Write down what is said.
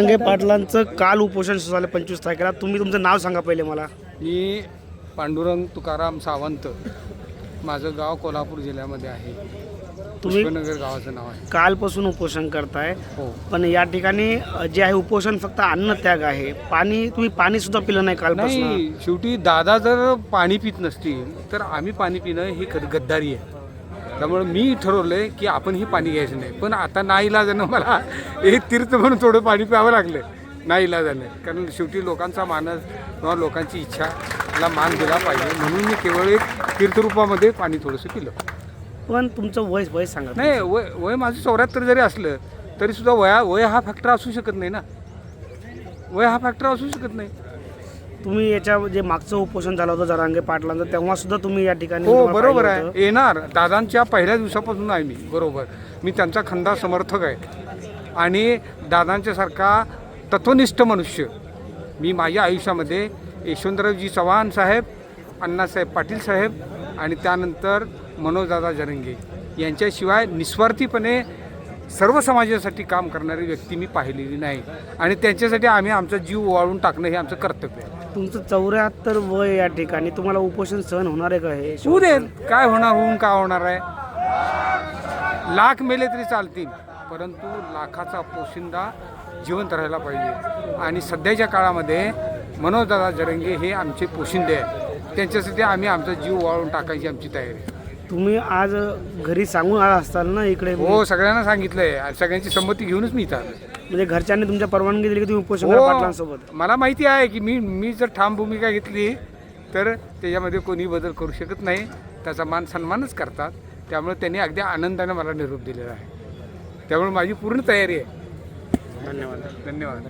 रंगे पाटलांचं काल उपोषण सुरू झालं पंचवीस तारखेला. तुम्ही तुमचं नाव सांगा पहिले मला. मी पांडुरंग तुकाराम सावंत. माझं गाव कोल्हापूर जिल्ह्यामध्ये आहे. तुम्ही पुष्पनगर गावाचं नाव आहे. कालपासून उपोषण करताय. हो. पण या ठिकाणी जे आहे उपोषण फक्त अन्नत्याग आहे. पाणी तुम्ही पाणी सुद्धा पिलं नाही कालपासून. नाही शेवटी दादा जर पाणी पित नसतील तर आम्ही पाणी पिणं ही गद्दारी आहे. त्यामुळे मी ठरवलंय की आपण ही पाणी घ्यायचं नाही. पण आता नाईलाजानं मला हे तीर्थ म्हणून थोडं पाणी प्यावं लागलं नाईलाजानं कारण शेवटी लोकांचा मानस किंवा लोकांची इच्छा याला मान दिला पाहिजे. म्हणून मी केवळ एक तीर्थरूपामध्ये पाणी थोडंसं पिलं. पण तुमचं वय वय सांगा. नाही वय वय माझं चौऱ्याहत्तर जरी असलं तरी सुद्धा वया वय हा फॅक्टर असू शकत नाही ना. वय हा फॅक्टर असू शकत नाही. तुम्ही याच्या जे मागचं उपोषण झालं होतं जरांगे पाटलांचं तेव्हा सुद्धा तुम्ही या ठिकाणी हो तुम्हाला बरोबर पाहिलं आहे. येणार. दादांच्या पहिल्या दिवसापासून आहे मी. बरोबर. मी त्यांचा खंदा समर्थक आहे. आणि दादांच्यासारखा तत्वनिष्ठ मनुष्य मी माझ्या आयुष्यामध्ये यशवंतरावजी चव्हाण साहेब अण्णासाहेब पाटील साहेब आणि त्यानंतर मनोजदादा जरंगे यांच्याशिवाय निस्वार्थीपणे सर्व समाजासाठी काम करणारी व्यक्ती मी पाहिलेली नाही. आणि त्यांच्यासाठी आम्ही आमचा जीव वाळून टाकणं हे आमचं कर्तव्य आहे. तुमचं चौऱ्याहत्तर वय या ठिकाणी तुम्हाला उपोषण सहन होणार आहे का हे? होऊ दे. काय होणार होऊन काय होणार आहे? लाख मेले तरी चालतील परंतु लाखाचा पोशिंदा जिवंत राहायला पाहिजे. आणि सध्याच्या काळामध्ये मनोजदादा जरंगे हे आमचे पोशिंदे आहेत. त्यांच्यासाठी आम्ही आमचा जीव वाळून टाकायची आमची तयारी आहे. तुम्ही आज घरी सांगून आला असताल ना इकडे? हो सगळ्यांना सांगितलंय. सगळ्यांची संमती घेऊनच मी इथं आलो. म्हणजे घरच्यांनी तुमच्या परवानगी दिली की तुम्ही उपोषण करा पाटलांसोबत? हो मला माहिती आहे की मी मी जर ठाम भूमिका घेतली तर त्याच्यामध्ये कोणी बदल करू शकत नाही. त्याचा मान सन्मानच करतात. त्यामुळे त्यांनी अगदी आनंदाने मला निरोप दिलेला आहे. त्यामुळे माझी पूर्ण तयारी आहे. धन्यवाद. धन्यवाद.